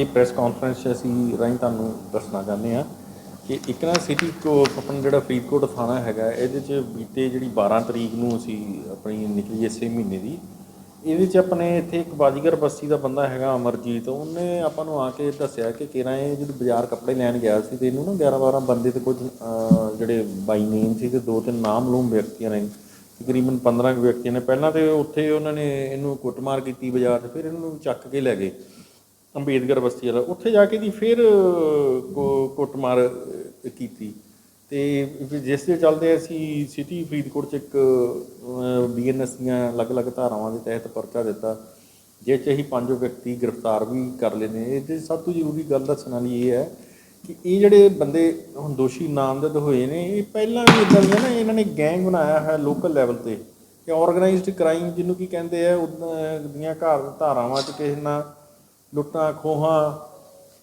ਇਹ press conference 'ਚ ਅਸੀਂ ਰਾਹੀਂ ਤੁਹਾਨੂੰ ਦੱਸਣਾ ਚਾਹੁੰਦੇ ਆ ਕਿ ਇੱਕ ਨਾ ਸਿਟੀ ਕੋ ਆਪਣਾ ਜਿਹੜਾ ਫਰੀਦਕੋਟ ਥਾਣਾ ਹੈਗਾ, ਇਹਦੇ 'ਚ ਬੀਤੇ ਜਿਹੜੀ 12 ਤਰੀਕ ਨੂੰ ਅਸੀਂ ਆਪਣੀ ਨਿਕਲੀ ਇਸੇ ਮਹੀਨੇ ਦੀ। ਇਹਦੇ 'ਚ ਆਪਣੇ ਇੱਥੇ ਇੱਕ ਬਾਜੀਗਰ ਬਸਤੀ ਦਾ ਬੰਦਾ ਹੈਗਾ, ਅਮਰਜੀਤ, ਉਹਨੇ ਆਪਾਂ ਨੂੰ ਆ ਕੇ ਦੱਸਿਆ ਕਿ ਕਿਰਾਂ ਇਹ ਜਦੋਂ ਬਾਜ਼ਾਰ ਕੱਪੜੇ ਲੈਣ ਗਿਆ ਸੀ ਤੇ ਇਹਨੂੰ ਨਾ 11 12 ਬੰਦੇ ਤੇ ਕੁਝ ਜਿਹੜੇ ਬਾਈ ਨੇਮ ਸੀ ਤੇ ਦੋ ਤਿੰਨ ਨਾਮਲੂਮ ਵਿਅਕਤੀਆਂ ਨੇ, ਤਕਰੀਬਨ 15 ਕੁ ਵਿਅਕਤੀਆਂ ਨੇ। ਪਹਿਲਾਂ ਤੇ ਉੱਥੇ ਉਹਨਾਂ ਨੇ ਇਹਨੂੰ ਕੁੱਟਮਾਰ ਕੀਤੀ ਬਾਜ਼ਾਰ 'ਚ, ਫਿਰ ਇਹਨੂੰ ਚੱਕ ਕੇ ਲੈ ਗਏ। ਅੰਬੇਦਕਰ ਬਸਤੀ ਵਾਲਾ ਉੱਥੇ ਜਾ ਕੇ ਦੀ ਫਿਰ ਅਹ, ਕੁੱਟਮਾਰ ਕੀਤੀ। ਤੇ ਜਿਸ ਦੇ ਚੱਲਦੇ ਅਸੀਂ ਸਿਟੀ ਫਰੀਦਕੋਟ ਚ ਇੱਕ ਬੀਐਨਐਸ ਦੀਆਂ ਅਲੱਗ-ਅਲੱਗ ਧਾਰਾਵਾਂ ਦੇ ਤਹਿਤ ਪਰਚਾ ਦਿੱਤਾ ਜਿਸ 'ਚ ਅਸੀਂ ਪੰਜ ਵਿਅਕਤੀ ਗ੍ਰਿਫਤਾਰ ਵੀ ਕਰ ਲਏ ਨੇ ਇਹਦੇ 'ਚ ਸਭ ਤੋਂ ਜ਼ਰੂਰੀ ਗੱਲ ਦੱਸਣ ਵਾਲੀ ਇਹ ਹੈ ਕਿ ਇਹ ਜਿਹੜੇ ਬੰਦੇ ਹੁਣ ਦੋਸ਼ੀ ਨਾਮਜ਼ਦ ਹੋਏ ਨੇ ਇਹ ਪਹਿਲਾਂ ਵੀ ਇਦਾਂ ਦੀਆਂ ਨਾ ਇਹਨਾਂ ਨੇ ਗੈਂਗ ਬਣਾਇਆ ਹੈ ਲੋਕਲ ਲੈਵਲ ਤੇ। ਕਿ ਆਰਗੇਨਾਈਜ਼ਡ ਕ੍ਰਾਈਮ ਜਿਹਨੂੰ ਕੀ ਕਹਿੰਦੇ ਆ ਉਦਾਂ ਦੀਆਂ ਘਰ ਧਾਰਾਵਾਂ 'ਚ ਕਿਸੇ ਨਾਲ ਲੁੱਟਾਂ, ਖੋਹਾਂ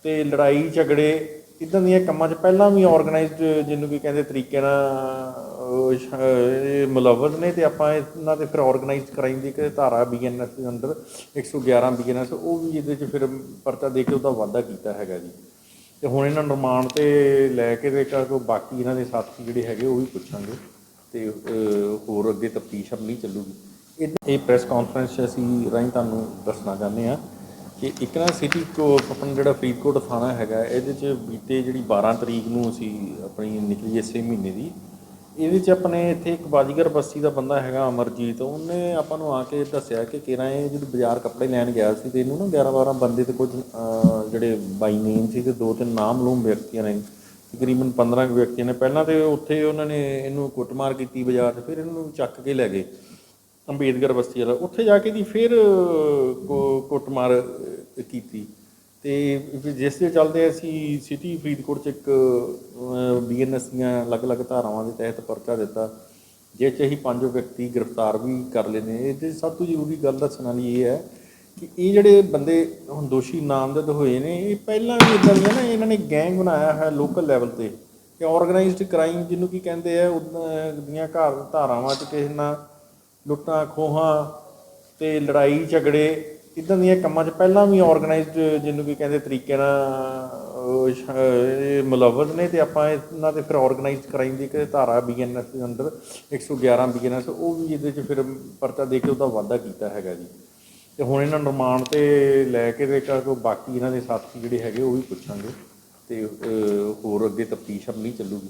ਤੇ ਲੜਾਈ, ਝਗੜੇ, ਇਦਾਂ ਦੀਆਂ ਕੰਮਾਂ 'ਚ ਪਹਿਲਾਂ ਵੀ ਆਰਗੇਨਾਈਜ਼ਡ ਜਿਹਨੂੰ ਵੀ ਕਹਿੰਦੇ ਤਰੀਕੇ ਨਾਲ ਉਹ ਨੇ ਤੇ ਆਪਾਂ ਇਹਨਾਂ ਤੇ ਫਿਰ ਆਰਗੇਨਾਈਜ਼ਡ ਕ੍ਰਾਈਮ ਦੀ ਇੱਕ ਧਾਰਾ ਬੀਐਨਐਸ ਦੇ ਅੰਦਰ 111 ਬੀਐਨਐਸ ਉਹ ਵੀ ਇਹਦੇ 'ਚ ਫਿਰ ਪਰਚਾ ਦੇ ਕੇ ਉਹਦਾ ਵਾਅਦਾ ਕੀਤਾ ਹੈਗਾ ਜੀ। ਤੇ ਹੁਣ ਇਹਨਾਂ ਨਿਰਮਾਣ ਤੇ ਲੈ ਕੇ ਤੇ ਕੋ ਬਾਕੀ ਇਹਨਾਂ ਦੇ ਸਾਥੀ ਜਿਹੜੇ ਹੈਗੇ ਉਹ ਵੀ ਪੁੱਛਾਂਗੇ ਤੇ ਹੋਰ ਅੱਗੇ ਤਫਤੀਸ਼ ਆਪਣੀ ਚੱਲੂਗੀ। ਇਹ- ਇਹ ਪ੍ਰੈਸ ਕਾਨਫਰੰਸ ਅਸੀਂ ਰਾਹੀਂ ਤੁਹਾਨੂੰ ਦੱਸਣਾ ਚਾਹੁੰਦੇ ਆ ਕਿ ਇੱਕ ਨਾ ਸਿਟੀ ਕੋ ਆਪਣਾ ਜਿਹੜਾ ਫਰੀਦਕੋਟ ਥਾਣਾ ਹੈਗਾ, ਇਹਦੇ 'ਚ ਬੀਤੇ ਜਿਹੜੀ 12 ਤਰੀਕ ਨੂੰ ਅਸੀਂ ਆਪਣੀ ਨਿਕਲੀ ਇਸੇ ਮਹੀਨੇ ਦੀ। ਇਹਦੇ 'ਚ ਆਪਣੇ ਇੱਥੇ ਇੱਕ ਬਾਜੀਗਰ ਬਸਤੀ ਦਾ ਬੰਦਾ ਹੈਗਾ ਅਮਰਜੀਤ, ਉਹਨੇ ਆਪਾਂ ਨੂੰ ਆ ਕੇ ਦੱਸਿਆ ਕਿ ਕਿਹੜਾ ਇਹ ਜਦੋਂ ਬਾਜ਼ਾਰ ਕੱਪੜੇ ਲੈਣ ਗਿਆ ਸੀ ਤੇ ਇਹਨੂੰ ਨਾ 11 12 ਬੰਦੇ ਤੇ ਕੁਝ ਜਿਹੜੇ ਬਾਈ ਨੇਮ ਸੀ ਤੇ ਦੋ ਤਿੰਨ ਨਾਮਲੂਮ ਵਿਅਕਤੀਆਂ ਨੇ, ਤਕਰੀਬਨ 15 ਕੁ ਵਿਅਕਤੀਆਂ ਨੇ। ਪਹਿਲਾਂ ਤੇ ਉੱਥੇ ਉਹਨਾਂ ਨੇ ਇਹਨੂੰ ਕੁੱਟਮਾਰ ਕੀਤੀ ਬਾਜ਼ਾਰ 'ਚ ਫਿਰ ਇਹਨੂੰ ਚੱਕ ਕੇ ਲੈ ਗਏ। ਅੰਬੇਦਕਰ ਬਸਤੀ ਵਾਲਾ ਉੱਥੇ ਜਾ ਕੇ ਦੀ ਫਿਰ ਅਹ, ਕੁੱਟਮਾਰ ਕੀਤੀ। ਤੇ ਜਿਸ ਦੇ ਚੱਲਦੇ ਅਸੀਂ ਸਿਟੀ ਫਰੀਦਕੋਟ ਚ ਇੱਕ ਬੀਐਨਐਸ ਦੀਆਂ ਅਲੱਗ-ਅਲੱਗ ਧਾਰਾਵਾਂ ਦੇ ਤਹਿਤ ਪਰਚਾ ਦਿੱਤਾ ਜਿਸ 'ਚ ਅਸੀਂ ਪੰਜ ਵਿਅਕਤੀ ਗ੍ਰਿਫਤਾਰ ਵੀ ਕਰ ਲਏ ਨੇ ਇਹਦੇ 'ਚ ਸਭ ਤੋਂ ਜ਼ਰੂਰੀ ਗੱਲ ਦੱਸਣ ਵਾਲੀ ਇਹ ਹੈ ਕਿ ਇਹ ਜਿਹੜੇ ਬੰਦੇ ਹੁਣ ਦੋਸ਼ੀ ਨਾਮਜ਼ਦ ਹੋਏ ਨੇ ਇਹ ਪਹਿਲਾਂ ਵੀ ਇਦਾਂ ਦੀਆਂ ਨਾ ਇਹਨਾਂ ਨੇ ਗੈਂਗ ਬਣਾਇਆ ਹੈ ਲੋਕਲ ਲੈਵਲ ਤੇ। ਕਿ ਆਰਗੇਨਾਈਜ਼ਡ ਕ੍ਰਾਈਮ ਜਿਹਨੂੰ ਕੀ ਕਹਿੰਦੇ ਆ ਉਦਾਂ ਦੀਆਂ ਘਰ ਧਾਰਾਵਾਂ 'ਚ ਕਿਸੇ ਨਾਲ ਲੁੱਟਾਂ, ਖੋਹਾਂ ਤੇ ਲੜਾਈ, ਝਗੜੇ, ਇਦਾਂ ਦੀਆਂ ਕੰਮਾਂ 'ਚ ਪਹਿਲਾਂ ਵੀ ਆਰਗੇਨਾਈਜ਼ਡ ਜਿਹਨੂੰ ਕੀ ਕਹਿੰਦੇ ਤਰੀਕੇ ਨਾਲ ਉਹ ਨੇ ਤੇ ਆਪਾਂ ਇਹਨਾਂ ਤੇ ਫਿਰ ਆਰਗੇਨਾਈਜ਼ਡ ਕ੍ਰਾਈਮ ਦੀ ਇੱਕ ਧਾਰਾ ਬੀਐਨਐਸ ਦੇ ਅੰਦਰ 111 ਬੀਐਨਐਸ ਉਹ ਵੀ ਇਹਦੇ 'ਚ ਫਿਰ ਪਰਚਾ ਦੇ ਕੇ ਉਹਦਾ ਵਾਅਦਾ ਕੀਤਾ ਹੈਗਾ ਜੀ। ਤੇ ਹੁਣ ਇਹਨਾਂ ਨਿਰਮਾਣ ਤੇ ਲੈ ਕੇ ਤੇ ਕਾ ਕੋ ਬਾਕੀ ਇਹਨਾਂ ਦੇ ਸਾਥੀ ਜਿਹੜੇ ਹੈਗੇ ਉਹ ਵੀ ਪੁੱਛਾਂਗੇ ਤੇ ਹੋਰ ਅੱਗੇ ਤਫਤੀਸ਼ ਆਪਣੀ ਚੱਲੂਗੀ।